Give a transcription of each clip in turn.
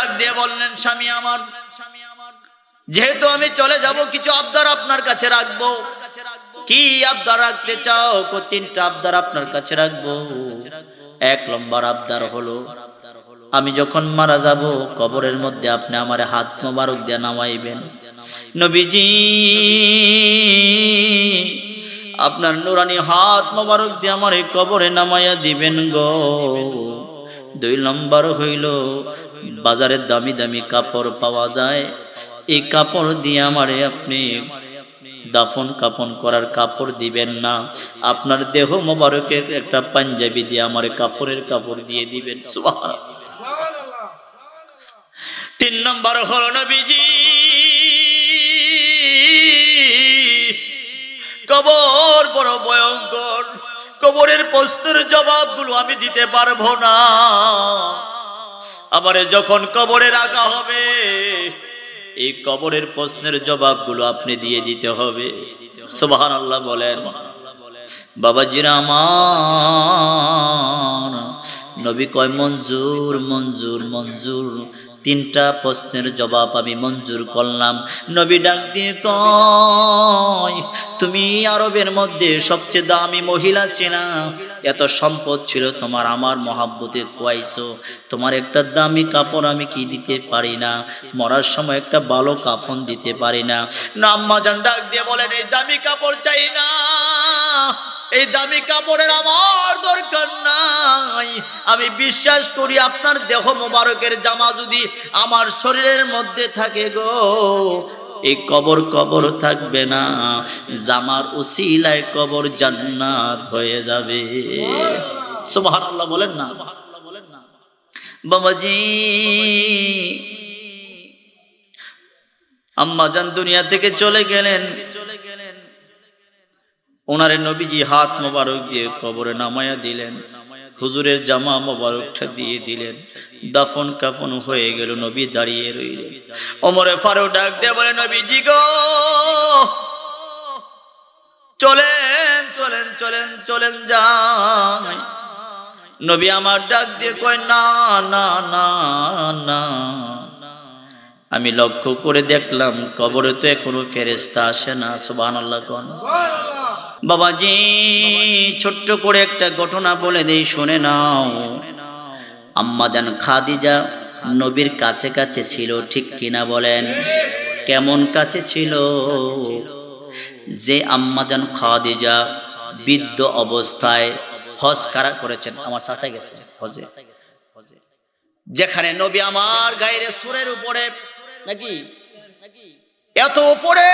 ডাক দিয়ে বললেন, স্বামী আমার, যেহেতু আমি চলে যাব, কিছু আবদার আপনার কাছে রাখব। কি আবদার রাখতে চাও? তিনটা আবদার আপনার কাছে রাখব। এক নম্বর আবদার হলো, আমি যখন মারা যাব, কবরের মধ্যে আপনি আমার হাত মোবারক দিয়ে নামাইবেন। নবীজি, আপনার নুরানি হাত মোবারক দিয়ে আমার এই কবরে নামাইয়া দিবেন গো। দুই নম্বর হইল, বাজারে দামি দামি কাপড় পাওয়া যায়। এই কাপড় দিয়ে আমারে আপনি দাফন কাপন করার কাপড় দিবেন না। আপনার দেহ মোবারকের একটা পাঞ্জাবি দিয়ে আমার কাপড়ের কাপড় দিয়ে দিবেন। তিন নম্বর হল নবীজি, কবর বড় ভয়ঙ্কর। কবরের প্রশ্নের জবাবগুলো আমি দিতে পারব না। আমারে যখন কবরে রাখা হবে, এই কবরের প্রশ্নের জবাবগুলো আপনি দিয়ে দিতে হবে। সুবহান আল্লাহ বলেন বাবাজিরা আমার, নবী কয়, মঞ্জুর মঞ্জুর মঞ্জুর। তিনটা প্রশ্নের জবাব আমি মঞ্জুর করলাম। নবী ডাক দিয়ে কয়, তুমি আরবের মধ্যে সবচেয়ে দামি মহিলা চেনা? এত সম্পদ ছিল তোমার আমার মহাব্বতে খুয়াইছো তোমার একটা দামি কাপড় আমি কি দিতে পারি না? মরার সময় একটা ভালো কাফন দিতে পারি না। নাম্মাজান ডাক দিয়ে বলেন, এই দামি কাপড় চাই না। এই দামি কাপড়ের আমার দরকার নাই। আমি বিশ্বাস করি আপনার দেহ মোবারকের জামা যদি আমার শরীরের মধ্যে থাকে গো, এই কবর কবর থাকবে না। জামার উসিলায় কবর জান্নাত হয়ে যাবে। সুবহানাল্লাহ বলেন না। বাবাজি আম্মাজান দুনিয়া থেকে চলে গেলেন। ওনারে নবীজি হাত মোবারক দিয়ে কবরে নামায়া দিলেন। হুজুরের জামা মোবারকটা দিয়ে দিলেন। দাফন কাফন হয়ে গেল, নবী দাঁড়িয়ে রইলেন। অমরে ফারুক ডাক দিয়ে বলে, নবীজি গো! চলেন চলেন চলেন চলেন যাই। নবী আমার ডাক দিয়ে কয়, না না না না। আমি লক্ষ্য করে দেখলাম, কবরে তো এখনও ফেরেস্তা আসে না সুবাহ আল্লাহ বাবাজি, ছোট্ট করে একটা ঘটনা বলে দেই, শুনে নাও। আম্মা যেন খাদিজা নবীর কাছে কাছে ছিল, ঠিক কিনা বলেন? কেমন কাছে ছিল? যে আম্মা যেন খাদিজা বৃদ্ধ অবস্থায় হজ কারা করেছেন? আমার চাষাই গেছে হজে। যেখানে নবী আমার গায়ের সুরের উপরে নাকি এত উপরে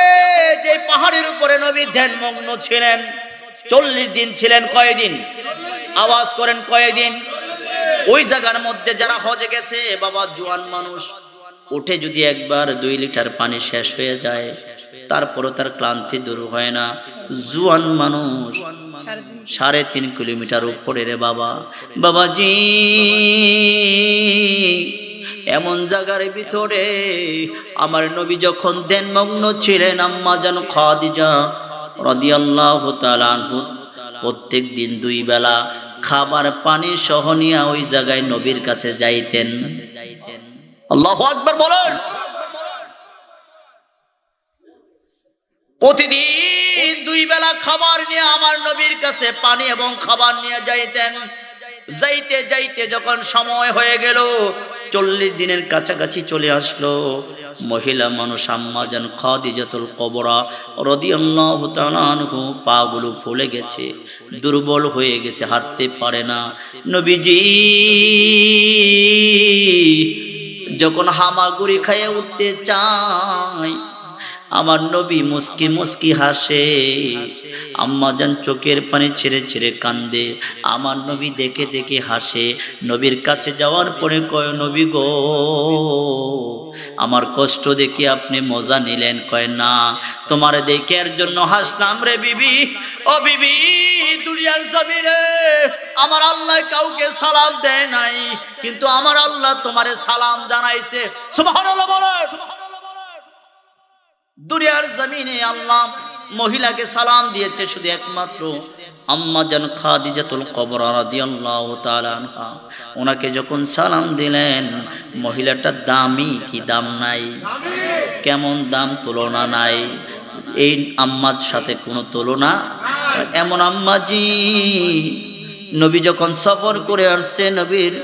যে পাহাড়ের উপরে নবী ধ্যানমগ্ন ছিলেন, চল্লিশ দিন ছিলেন কয়দিন? আওয়াজ করেন কয়দিন? ওই জায়গার মধ্যে যারা হজে গেছে, বাবা জোয়ান মানুষ, উঠে যদি একবার দুই লিটার পানি শেষ হয়ে যায়, তারপরও তার ক্লান্তি দূর হয় না। জুয়ান মানুষ, সাড়ে তিন কিলোমিটার উপরে রে বাবা। বাবাজি এমন জায়গার ভিতরে আমার নবী যখন দেনমগ্ন ছিলেন আম্মা যেন খাদিজা রাদিয়াল্লাহু প্রত্যেক দিন দুই বেলা খাবার পানি সহ নিয়ে ওই জায়গায় নবীর কাছে যাইতেন। আল্লাহু বলেন। প্রতিদিন দুই বেলা খাবার নিয়ে আমার নবীর কাছে পানি এবং খাবার নিয়ে যাইতেন। যাইতে যাইতে যখন সময় হয়ে গেল চল্লিশ দিনের কাছাকাছি চলে আসলো। মহিলা মানুষ আম্মা যেন খাদিজাতুল কবরা রদিয়াল্লাহু তাআলা আনহু পাগুলো ফুলে গেছে, দুর্বল হয়ে গেছে, হাঁটতে পারে না। নবীজি, যখন হামাগুড়ি খাইয়ে উঠতে চায় আমার নবী মুস্কি মুস্কি হাসে। আম্মা যান চোখের পানি ছেড়ে ছেড়ে কান্দে। আমার নবী দেখে দেখে হাসে। নবীর কাছে যাওয়ার পরে কয়, নবী গো, আমার কষ্ট দেখে আপনি মজা নিলেন। কয়, না, তোমার দেখে এর জন্য হাসলাম রে বিবি। ও বিবি, দুনিয়ার জমিনে আমার আল্লাহ কাউকে সালাম দেয় নাই। কিন্তু আমার আল্লাহ তোমারে সালাম জানাইছে। সুবহানাল্লাহ বলে দুনিয়ার জমিনে আল্লাহ মহিলাকে সালাম দিয়েছে শুধু একমাত্র আম্মা জান খাদিজাতুল কবরা রাদিয়াল্লাহু তাআলা আনহা। ওনাকে যখন সালাম দিলেন মহিলাটার দামই কি দাম নাই? কেমন দাম তুলনা নাই? এই আম্মার সাথে কোনো তুলনা? এমন আম্মাজি, নবী যখন সফর করে আসছে, নবীর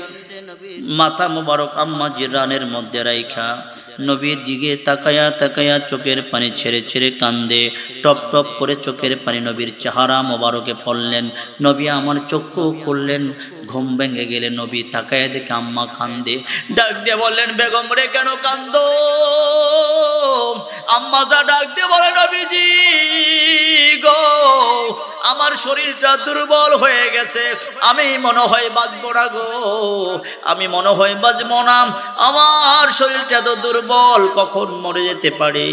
মাথা মোবারক আম্মা জিরানের মধ্যে রাইখা। নবীর দিকে তাকায়া তাকায়া চোখের পানি ছেড়ে ছেড়ে কান্দে। টপ টপ করে চোখের পানি নবীর চেহারা মোবারকে পড়লেন। নবী আমার চক্ষু খুললেন। ঘুম ভেঙে গেলে নবী তাকায়া দেখে আম্মা কান্দে। ডাক দিয়ে বললেন, বেগম রে, কেন কান্দ? আম্মা যা ডাক দিয়ে বলে, নবীজি গো, আমার শরীরটা দুর্বল হয়ে গেছে। আমি মনে হয় বাঁচবো না গো। আমি মনে হয় বাঁচবো না। আমার শরীরটা তো দুর্বল, কখন মরে যেতে পারে?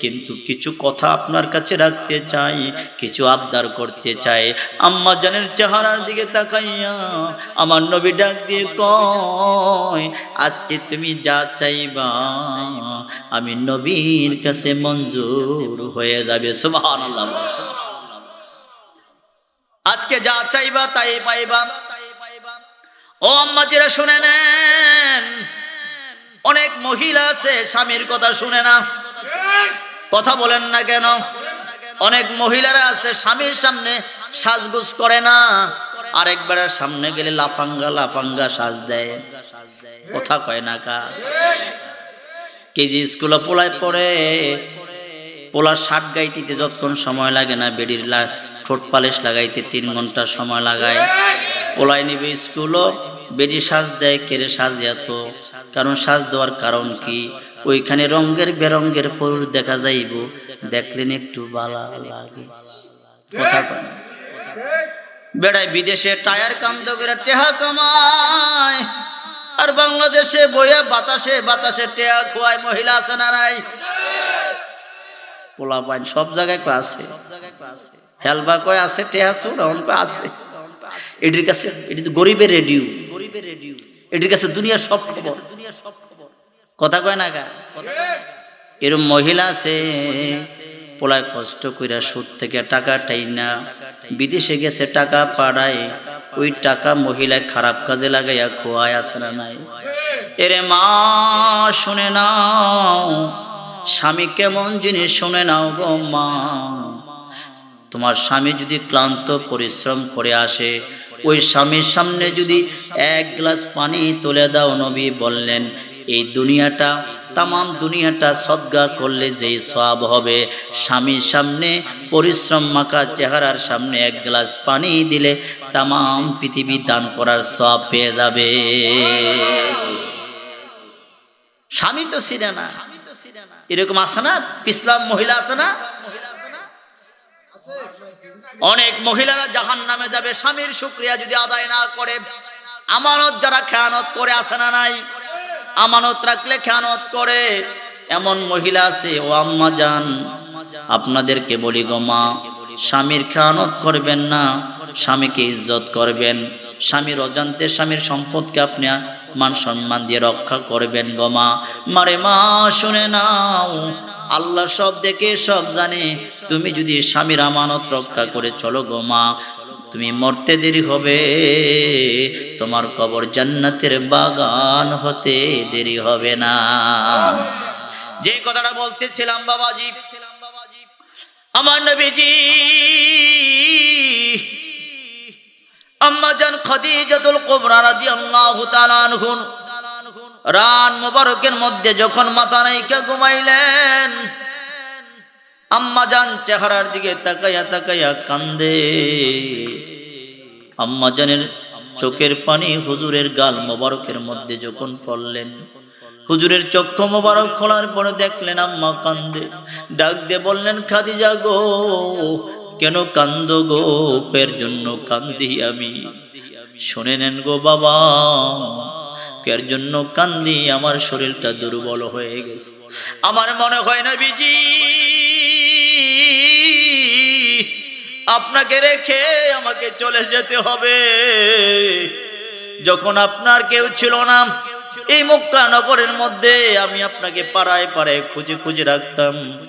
কিন্তু কিছু কথা আপনার কাছে রাখতে চাই, কিছু আবদার করতে চাই। আম্মা জানের চেহারার দিকে তাকাইয়া আমার নবী ডাক দিয়ে কয় আজকে তুমি যা চাইবা আমি নবীর কাছে মঞ্জুর হয়ে যাবে। সুবহানাল্লাহ। আজকে যা চাইবা তাই পাইবা। ও আম্মাজিরা শুনে নেন অনেক মহিলা আছে স্বামীর কথা শুনে না। কথা বলেন না কেন? অনেক মহিলারা আছে, স্বামীর সামনে সাজগুজ করে না। আরেকবারের সামনে গেলে লাফাঙ্গা লাফাঙ্গা সাজ দেয়। কথা কয় না কা? কেজি স্কুলে পোলায় পড়ে, পোলার শার্ট গাইতে যতক্ষণ সময় লাগে না, বেডির ঠোঁট পালিশ লাগাইতে তিন ঘণ্টা সময় লাগায়। পোলায় নিবে স্কুলও, বেডি সাজ দেয়, কেড়ে সাজ এত। কারণ সাজ দেওয়ার কারণ কি? ওইখানে রঙ্গের বেরঙ্গের পুরুষ দেখা যাইব, দেখলেন একটু বালা লাগে। কথা বেড়ায় বিদেশে টায়ার কান্দ করে টেহা কামায়, আর বাংলাদেশে বইয়া বাতাসে বাতাসে টেহা খোয়ায় মহিলা আছে না নাই? পোলা পাইন সব জায়গায় কয় আছে। হেলবা কয় আছে, টেহা সুর অন কয় আছে। এটির কাছে, এটি তো গরিবের রেডিও। গরিবের রেডিও এটির কাছে দুনিয়ার সব খবর। দুনিয়ার সব কথা কয় না গা এরম মহিলা আছে পোলায় কষ্ট কইরা সুদ থেকে টাকা টাইনা, বিদেশে গেছে টাকা পাড়ায়, ওই টাকা মহিলায় খারাপ কাজে লাগাইয়া খোয়ায় আসে না নাই? এরে মা, শুনে নাও, স্বামী কেমন জিনিস শুনে নাও গো মা। তোমার স্বামী যদি ক্লান্ত পরিশ্রম করে আসে, ওই স্বামীর সামনে যদি এক গ্লাস পানি তুলে দাও নবী বললেন এই দুনিয়াটা, তামাম দুনিয়াটা সদ্গা করলে যেই সব হবে। স্বামীর সামনে পরিশ্রম মাখা চেহারার সামনে এক গ্লাস পানি দিলে তামাম পৃথিবী দান করার সব পেয়ে যাবে। স্বামী তো ছিঁড়ে না। এরকম আছে না? ইসলাম মহিলা আছে না? অনেক মহিলারা জাহান নামে যাবে। স্বামীর শুক্রিয়া যদি আদায় না করে, আমানত যারা খেয়ানত করে আসে না নাই? আমানত রাখলে খেয়ানত করে। এমন মহিলা আছে, ও আম্মা যান আপনাদেরকে বলি গো মা, স্বামীর খেয়ানত করবেন না, স্বামীকে ইজ্জত করবেন, স্বামীর অজান্তে স্বামীর সম্পদকে আপনি মান সম্মান দিয়ে রক্ষা করবেন গো মা। মারে মা, শুনে নাও, আল্লাহ সব দেখে সব জানে, তুমি যদি স্বামীর আমানত রক্ষা করে চলো গো মা। তুমি মরতে দেরি হবে। তোমার কবর জান্নাতের বাগান হতে দেরি হবে না। যে কথাটা বলতেছিলাম বাবাজি, আমার নবীজি, আম্মা জান খাদিজাতুল কুবরা রাদিয়াল্লাহু তাআলা আনহুন, রান মোবারকের মধ্যে যখন মাথা নাইকা ঘুমাইলেন আম্মা জান চেহারার দিকে তাকাইয়া তাকাইয়া কান্দে। আম্মা জানের চোখের পানি হুজুরের গাল মোবারকের মধ্যে যখন পড়লেন, হুজুরের চক্ষু মোবারক খোলার পরে দেখলেন আম্মা কান্দে। ডাক দিয়ে বললেন, খাদিজা গো, কেন কান্দ গো? পের জন্য কান্দি আমি। শুনে নেন গো বাবা। কের জন্য কান্দি আমার শরীরটা দুর্বল হয়ে গেছে। আমার মনে হয় না বিজি আপনাকে রেখে আমাকে চলে যেতে হবে। যখন আপনার কেউ ছিল না এই মক্কা নগরের মধ্যে আমি আপনাকে পাড়ায় পাড়ায় খুঁজে খুঁজে রাখতাম।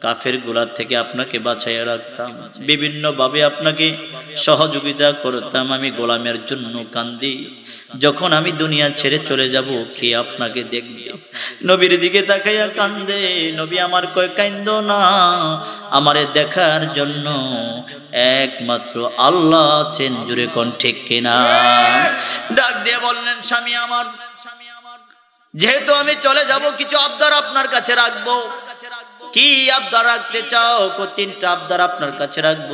কাফের গোলার থেকে আপনাকে বাঁচাইয়া রাখতাম। বিভিন্ন ভাবে আপনাকে সহযোগিতা করতাম। আমি গোলামের জন্য কান্দি, যখন আমি দুনিয়া ছেড়ে চলে যাব, কে আপনাকে দেখবে? নবীর দিকে তাকাইয়া কান্দে, নবী আমার কয় কান্দ না। আমারে দেখার জন্য একমাত্র আল্লাহ আছেন জুড়ে কোন কিনা? ডাক দিয়ে বললেন, স্বামী আমার যেহেতু আমি চলে যাব, কিছু আবদার আপনার কাছে রাখব। কি আবদার রাখতে চাও? কো, তিনটা আবদার আপনার কাছে রাখব।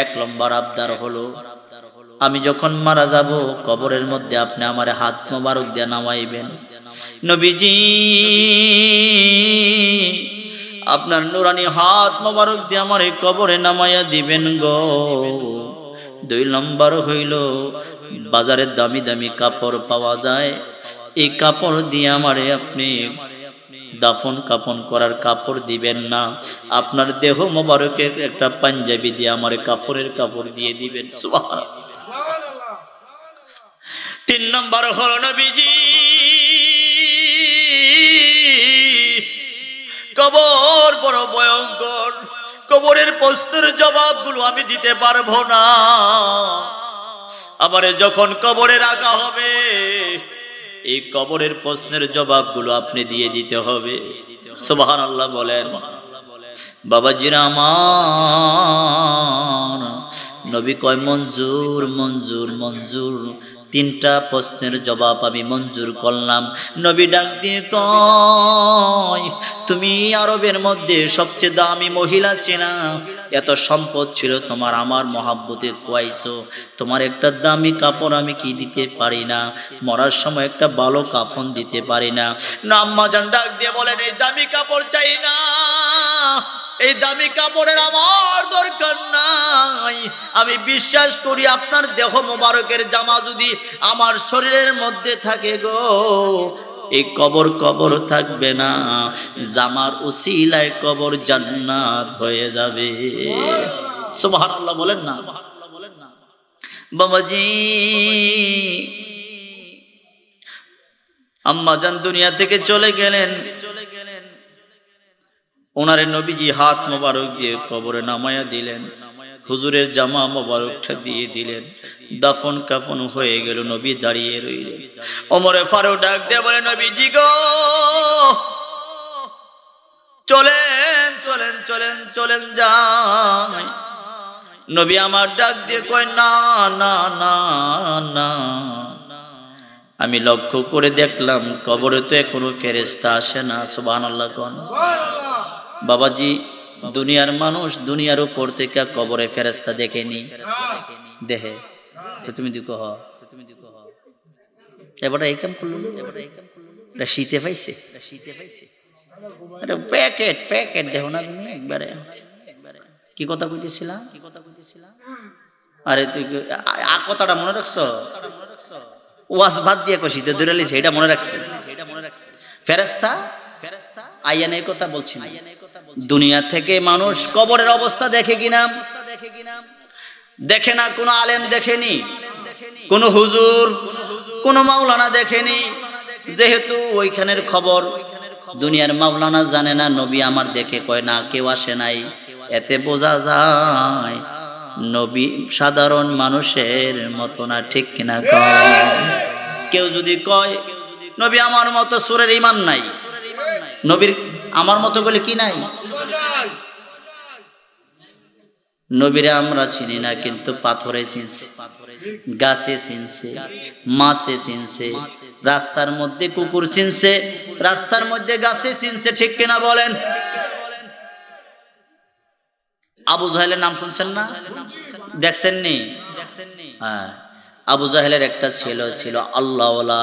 এক নম্বর আবদার হলো, আমি যখন মারা যাব, কবরের মধ্যে আপনি আমার হাত মোবারক দিয়ে নামাইবেন। নবীজি, আপনার নুরানি হাত মোবারক দিয়ে আমার এই কবরে নামাইয়া দিবেন গো। দুই নম্বর হইল, বাজারে দামি দামি কাপড় পাওয়া যায়। এই কাপড় দিয়ে আমারে আপনি দাফন কাপন করার কাপড় দিবেন না। আপনার দেহ মোবারকের একটা পাঞ্জাবি দিয়ে আমার কাপড়ের কাপড় দিয়ে দিবেন। তিন নম্বর হল নবীজি। কবর বড় ভয়ঙ্কর। কবরের প্রশ্নের জবাবগুলো আমি দিতে পারব না। আমারে যখন কবরে রাখা হবে এই কবরের প্রশ্নের জবাবগুলো আপনি দিয়ে দিতে হবে। সোবাহান আল্লাহ বলেন বাবাজিরা আমার নবী কয়, মঞ্জুর মঞ্জুর মঞ্জুর। তিনটা প্রশ্নের জবাব আমি মঞ্জুর করলাম। নবী ডাক দিয়ে কয়, তুমি আরবের মধ্যে সবচেয়ে দামি মহিলা চেনা? এত সম্পদ ছিল তোমার আমার মহাব্বতে খুয়াইছো তোমার একটা দামি কাপড় আমি কি দিতে পারি না? মরার সময় একটা ভালো কাফন দিতে পারি না। নাম্মাজান ডাক দিয়ে বলেন, এই দামি কাপড় চাই না। এই দামি কাপড়ের আমার দরকার নাই। আমি বিশ্বাস করি আপনার দেহ মোবারকের জামা যদি আমার শরীরের মধ্যে থাকে গো, এই কবর কবর থাকবে না। জামার উসিলায় কবর জান্নাত হয়ে যাবে। সুবহানাল্লাহ বলেন না। বাবাজি আম্মাজান দুনিয়া থেকে চলে গেলেন। ওনারে নবীজি হাত মোবারক দিয়ে কবরে নামায়া দিলেন। হুজুরের জামা মোবারকটা দিয়ে দিলেন। দাফন কাফন হয়ে গেল, নবী দাঁড়িয়ে রইলেন। অমরে ফারুক ডাক দিয়ে বলে, নবীজি গো! চলেন চলেন চলেন চলেন যাই। নবী আমার ডাক দিয়ে কয়, না না না না। আমি লক্ষ্য করে দেখলাম, কবরে তো এখনও ফেরেস্তা আসে না সুবাহ আল্লাহ বাবাজি, দুনিয়ার মানুষ দুনিয়ার উপর থেকে কবরে ফেরেস্তা দেখেনি। দেহে তুমি দিকে হ তুমি দিকে হ এবারে এই কাম করল। এবারে এই কাম করল এটা শীতে পাইছে। এটা শীতে পাইছে প্যাকেট প্যাকেট দেখো না তুমি একবারে। একবারে কি কথা কইতেছিলাম কি কথা কইতেছিলাম আরে তুই কথাটা মনে রাখছো? ওয়াজ বাদ দিয়ে কষি তো দূরে লিছে এটা মনে রাখছে। এটা মনে রাখছে ফেরেস্তা ফেরেস্তা আইয়ান এই কথা বলছি না। দুনিয়া থেকে মানুষ কবরের অবস্থা দেখে কিনা দেখে কিনা দেখে না, কোনো আলেম দেখেনি, কোন হুজুর, কোন মাওলানা দেখেনি। যেহেতু ওইখানের খবর, দুনিয়ার মাওলানা জানে না, নবী আমার দেখে কয়, না, কেউ আসে নাই। এতে বোঝা যায়, নবী সাধারণ মানুষের মতো না, ঠিক কিনা কয়? কেউ যদি কয়, নবী আমার মতো সুরের ইমান নাই। নবীর আমার মতো বলে কি নাই? নবীরে আমরা চিনি না, কিন্তু পাথরে চিনছে, গাছে চিনছে, মাছে চিনছে, রাস্তার মধ্যে কুকুর চিনছে, রাস্তার মধ্যে গাছে চিনছে, ঠিক কিনা বলেন? আবু জাহেলের নাম শুনছেন না? দেখছেন নি হ্যাঁ আবু জাহেলের একটা ছেলে ছিল আল্লাহওয়ালা,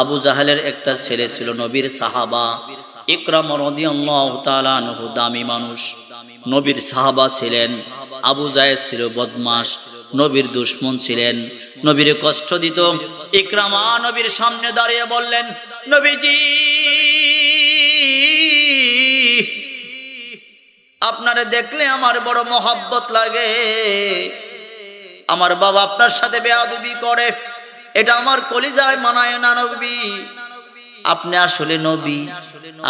আবু জাহেলের একটা ছেলে ছিল নবীর সাহাবা ইকরাম রাদিয়াল্লাহু দামি মানুষ। নবীর সাহাবা ছিলেন, আবু জাহেল ছিল বদমাস নবীর দুশ্মন ছিলেন। নবীর কষ্ট দিত। ইকরামা নবীর সামনে দাঁড়িয়ে বললেন, নবীজি, আপনারে দেখলে আমার বড় মহাব্বত লাগে। আমার বাবা আপনার সাথে বেয়াদুবি করে। এটা আমার কলিজায় মানায় না নবী। আপনি আসলে নবী,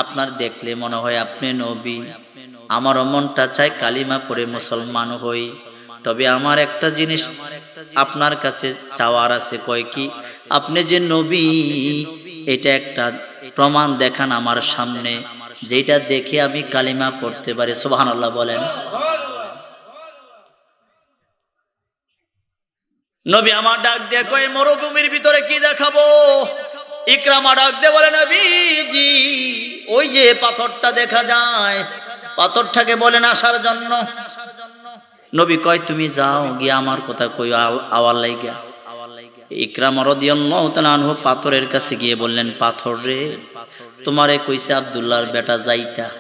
আপনার দেখলে মনে হয় আপনি নবী। আমারও মনটা চাই কালিমা পরে মুসলমান হই। তবে আমার একটা জিনিস আপনার কাছে চাওয়ার আছে, কয় কি? আপনি যে নবী, এটা একটা প্রমাণ দেখান আমার সামনে যেটা দেখে আমি কালিমা পড়তে পারি। সুবহানাল্লাহ বলেন। নবী আমার ডাক দিয়ে কই মরুভূমির ভিতরে কি দেখাবো? ইকরামা ডাক দিয়ে বলে, নবীজি, ওই যে পাথরটা দেখা যায়, পাথরটাকে বলেন আসার জন্য। নবী কয়, তুমি যাও, গিয়ে আমার কথা কই আও- আওয়ার লাইগা। ইকরাম আনহু পাথরের কাছে গিয়ে বললেন, পাথর রে, তোমারে কইছে আব্দুল্লাহর বেটা যাইতা।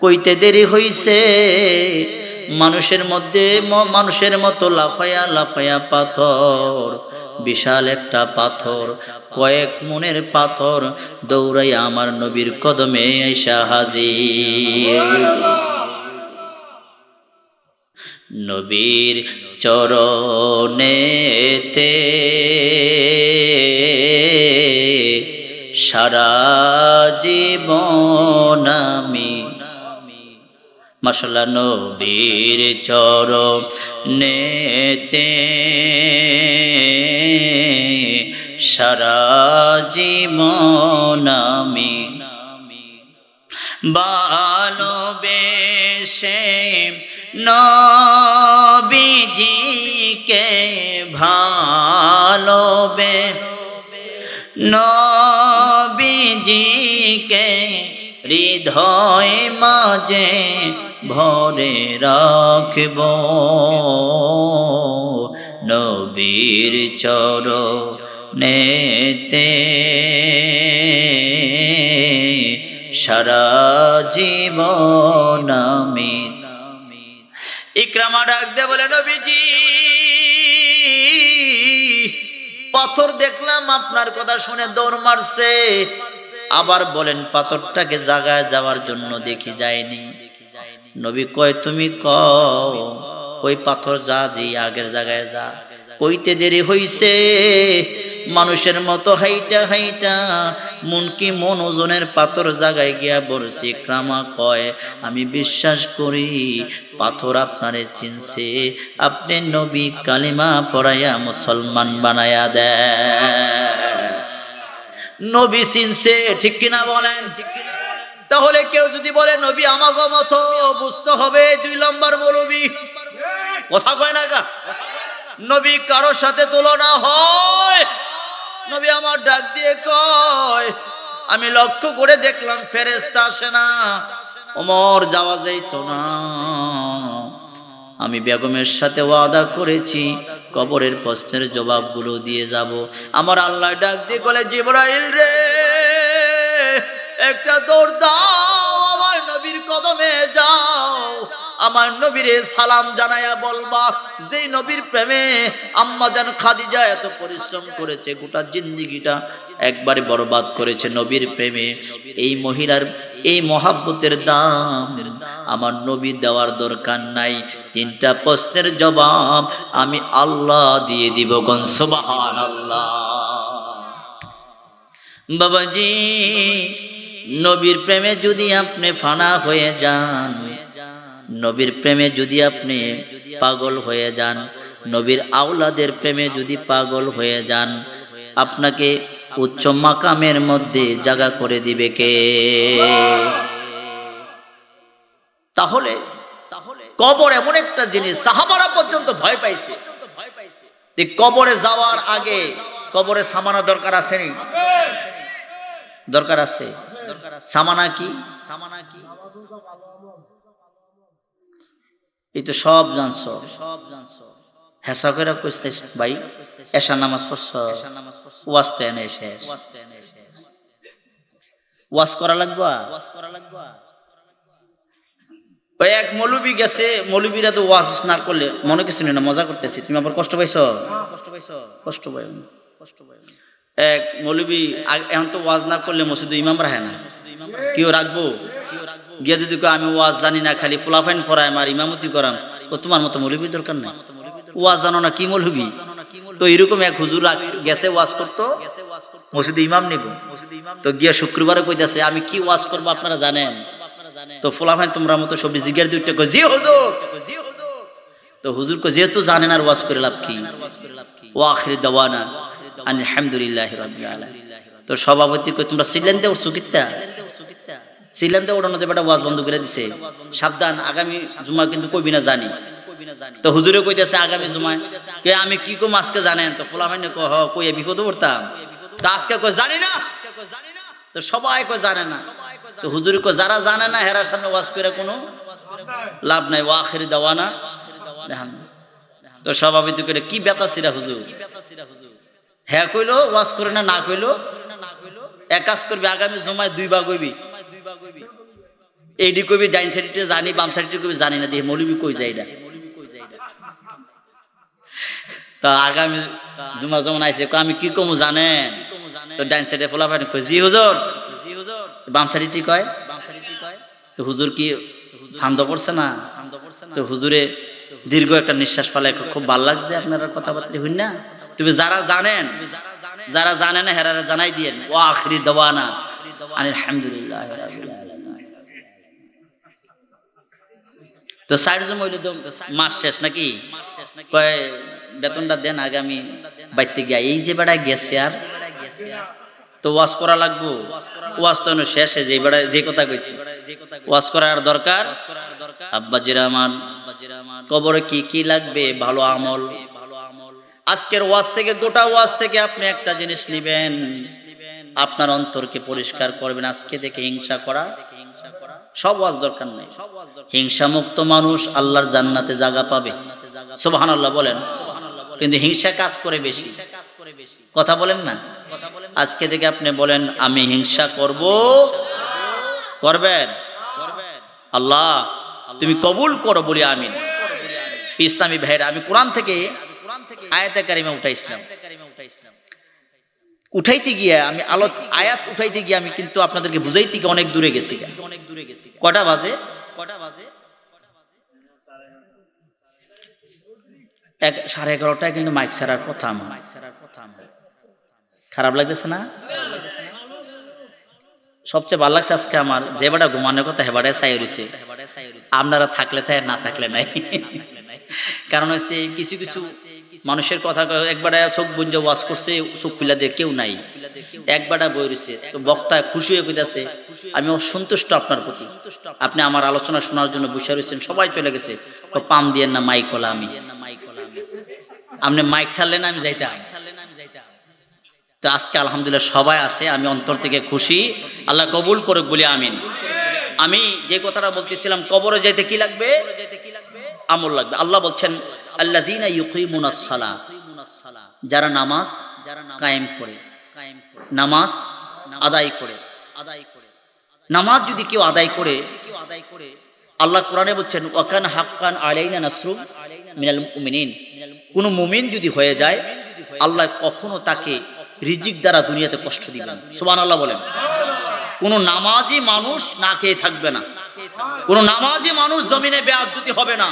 কইতে দেরি হইছে মানুষের মধ্যে মানুষের মতো লাফায়া লাফায়া পাথর, বিশাল একটা পাথর, কয়েক মনের পাথর দৌড়াই আমার নবীর কদমে আইসা নবীর চরণেতে সারা জীবন আমি মশলা নবীর চরণেতে সারা জীবন আমি ভালোবেসে নবীজিকে ভালোবে। নবীজিকে হৃদয় মাঝে ভরে রাখব। নবীর চর নেতে সারা জীবন আমি ইকরামা ডাক দে বলে, নবীজি, পাথর দেখলাম, আপনার কথা শুনে দৌড় মারছে। আবার বলেন, পাথরটাকে জাগায় যাওয়ার জন্য দেখি যায়নি। নবী কয়, তুমি কও, ওই পাথর যা যে আগের জায়গায় যা। কইতে দেরি হইছে, মানুষের মতো হাইটা হাইটা মন কি মন ওজনের পাথর জায়গায় গিয়া বলছি ক্রামা কয়, আমি বিশ্বাস করি পাথর আপনারে চিনছে, আপনি নবী কালিমা পড়াইয়া মুসলমান বানায়া দেয় নবী চিনছে, ঠিক কিনা বলেন? তাহলে কেউ যদি বলে, নবী আমাগো মতো, বুঝতে হবে দুই নম্বর মৌলবী। কথা কয় না গা? নবী কারোর সাথে তুলনা হয়? নবী আমার ডাক দিয়ে কয়, আমি লক্ষ্য করে দেখলাম ফেরেস্তা আসে না। ওমর যাওয়া যাইতো না। আমি বেগমের সাথে ওয়াদা করেছি, কবরের প্রশ্নের জবাবগুলো দিয়ে যাব। আমার আল্লাহ ডাক দিয়ে বলে, জিবরাইল রে একটা দৌড় দাও, আমার নবীর কদমে যাও। আমার নবীরে সালাম জানায়া বলবা, যেই নবীর প্রেমে আম্মা জান খাদিজা এত পরিশ্রম করেছে, গোটা জিন্দিগিটা একবারে বরবাদ করেছে নবীর প্রেমে। এই মহিলার, এই মহাব্বতের দাম, আমার নবী দেওয়ার দরকার নাই। তিনটা প্রশ্নের জবাব আমি আল্লাহ দিয়ে দিব গন সুবহান আল্লাহ বাবাজি নবীর প্রেমে যদি আপনি ফানা হয়ে যান, নবীর প্রেমে যদি আপনি পাগল হয়ে যান, নবীর আওলাদের প্রেমে যদি পাগল হয়ে যান, আপনাকে উচ্চ মাকামের মধ্যে জায়গা করে দিবে কে? তাহলে কবর এমন একটা জিনিস, সাহাবারা পর্যন্ত ভয় পাইছে। কবরে যাওয়ার আগে কবরে সামানা দরকার আছে দরকার আছে। সামানা কি? সামানা কি? এই তো সব জানছো। সব জানছো হেসা করে ভাই এশা নামাজ পড়ছ? এনে ওয়াজ করা লাগবা ওয়াজ করা লাগবা? ওই এক মৌলবী গেছে মৌলবীরা তো ওয়াজ না করলে মনে কিছু না মজা করতেছি। তুমি আবার কষ্ট পাইছো? কষ্ট পাইছো। কষ্ট পাই কষ্ট পাই এক মৌলবী এখন তো ওয়াজ না করলে মসজিদ ইমাম রাখে না। কেউ রাখব? গিয়ে যদি আমি ওয়াজ জানি না, খালি ফুলাফাইন ফরাই আমার ইমামতি করাম। ও তোমার মতো মৌলবী দরকার নাই। ওয়াজ জানো না কি মৌলবী? তো এরকম এক হুজুর গেছে ওয়াজ করতো, মসজিদে ইমাম নিব। তো গিয়া শুক্রবারে কইতাছে, আমি কি ওয়াজ করব আপনারা জানেন? তো ফুলাফাই তোমরা মতো সব জিজ্ঞের দুইটা কই জি হুজুর! তো হুজুর কো যেহেতু জানেন আর ওয়াজ করে লাভ কি? ও আখির দাওয়ানা। আলহামদুলিল্লাহ তো সভাপতি কই, তোমরা বেটা ওয়াজ বন্ধ করে দিছে। সাবধান, আগামী জুমা কিন্তু কইবি না জানি। তো হুজুরে কইতেছে আগামী জুমায়। কে আমি কি কম আজকে জানেন? তো ফুলাফাই কো হ কইয়া বিপদে পড়তাম। তো আজকে কই জানি না? তো সবাই কই জানে না। তো হুজুর কো যারা জানে না, হেরার সামনে ওয়াজ করে কোনো লাভ নাই। ও আখির দাওয়ানা। তো সভাপতি করে কি বেতা সিরা হুজুর? হ্যাঁ কইলো, ওয়াজ করে না না কইলো। এক কাজ করবি, আগামী জমায় দুই ভাগ হইবি। এইডি কইবি, ডাইন সাইডে জানি, বাম সাইডে কইবি, জানি না দিয়ে মৌলবি কই যায় এটা। তা আগামী জুমা জমা আইছে আমি কি কমু জানেন? তো ডাইন সাইডে ফোলা পাই কই জি হুজুর। বাম সাইডে কয় বাম কয়? তো হুজুর কি ঠান্ড পড়ছে না? থামদা পড়ছে না তো হুজুরে দীর্ঘ একটা নিঃশ্বাস ফেলে খুব ভালো লাগছে আপনারা কথাবার্তা, হইন না? তুমি যারা জানেন, যারা জানে না হেরারা জানাই দিয়েন। ও আখরি দবানা তো সাইড জম হইলে তো মাস শেষ নাকি? বেতনটা দেন আগামী বাইতে গিয়া। এই যে বেড়া গেছে আর, তো ওয়াশ করা লাগবো? ওয়াশ তো শেষে যে বেড়া যে কথা কইছি। ওয়াশ করার দরকার? আব্বাজির আমার কবরে কি কি লাগবে? ভালো আমল? আজকের ওয়াজ থেকে, গোটা ওয়াজ থেকে আপনি একটা জিনিস নিবেন। আপনার অন্তরকে পরিষ্কার করবেন, আজকে থেকে হিংসা করা। সব ওয়াজ দরকার নেই। হিংসা মুক্ত মানুষ আল্লাহর জান্নাতে জায়গা পাবে। সুবহানাল্লাহ বলেন। কিন্তু হিংসা কাজ করে বেশি। কথা বলেন না? আজকে থেকে আপনি বলেন, আমি হিংসা করব। করবেন? আল্লাহ, তুমি কবুল করো বলি আমিন। ইসলামী ভাইরা আমি কোরআন থেকে আয়াতে কারিমা উঠাইছিলাম উঠাইতে আমি আলো আয়াত উঠাইতে গিয়ে আমি কিন্তু আপনাদেরকে বুঝাইতে গিয়ে অনেক দূরে গেছি অনেক দূরে গেছি কটা বাজে? কটা বাজে এক সাড়ে এগারোটায় কিন্তু মাইক ছাড়ার কথা আমার। মাইক ছাড়ার কথা আমার খারাপ লাগতেছে না? সবচেয়ে ভালো লাগছে আজকে আমার যে বেটা ঘুমানোর কথা হেবাড়ে চাই রয়েছে আপনারা থাকলে তাই না থাকলে নাই। কারণ হচ্ছে কিছু কিছু মানুষের কথা একবারে চোখ বুঞ্জ ওয়াশ করছে, চোখ খুলে দিয়ে, কেউ নাই। একবারে বই রয়েছে তো বক্তা খুশি হয়ে কইতাছে আমি আপনার প্রতি। আপনি আমার আলোচনা শোনার জন্য বসে রয়েছেন, সবাই চলে গেছে। তো পাম দিয়ে না মাইক হলা আমি। আপনি মাইক ছাড়লেন, আমি তো আজকে আলহামদুলিল্লাহ সবাই আছে, আমি অন্তর থেকে খুশি। আল্লাহ কবুল করুক, বলে আমিন। আমি যে কথাটা বলতেছিলাম, কবরে যেতে কি লাগবে? আমল লাগবে। আল্লাহ বলছেন আল্লাহ দিন যারা নামাজ কায়েম করে, নামাজ আদায় করে। আদায় করে নামাজ যদি কেউ আদায় করে কেউ আদায় করে আল্লাহ কোরআনে বলছেন, ওয়াকান হাক্কান আলাইনা মিনাল মুমিনিন। কোন মুমিন যদি হয়ে যায়, আল্লাহ কখনো তাকে রিজিক দ্বারা দুনিয়াতে কষ্ট দিবেন সুবান আল্লাহ বলেন। কোন নামাজি মানুষ না খেয়ে থাকবে না। কোন নামাজি মানুষ জমিনে বেআদ্যুতি হবে না।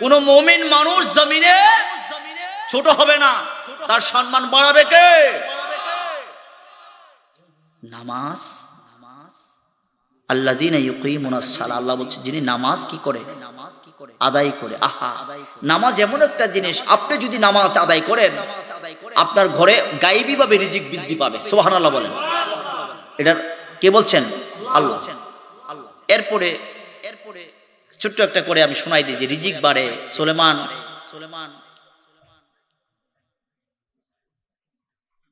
কোন মুমিন মানুষ জমিনে ছোট হবে না। তার সম্মান বাড়াবে কে? নামাজ। ইউকিমুনাস সালাহ। আল্লাহ বলছে, যিনি নামাজ কি করে? নামাজ কি করে আদায় করে। আহা! নামাজ এমন একটা জিনিস, আপনি যদি নামাজ আদায় করেন, আপনার ঘরে গাইবি ভাবে রিজিক বৃদ্ধি পাবে। সুবহানাল্লাহ বলেন। এটা কে বলছেন? আল্লাহ। আল্লাহ এরপরে এরপরে ছোট্ট একটা করে আমি শোনাই দিই যে রিজিক বাড়ে সোলেমান। সুলেমান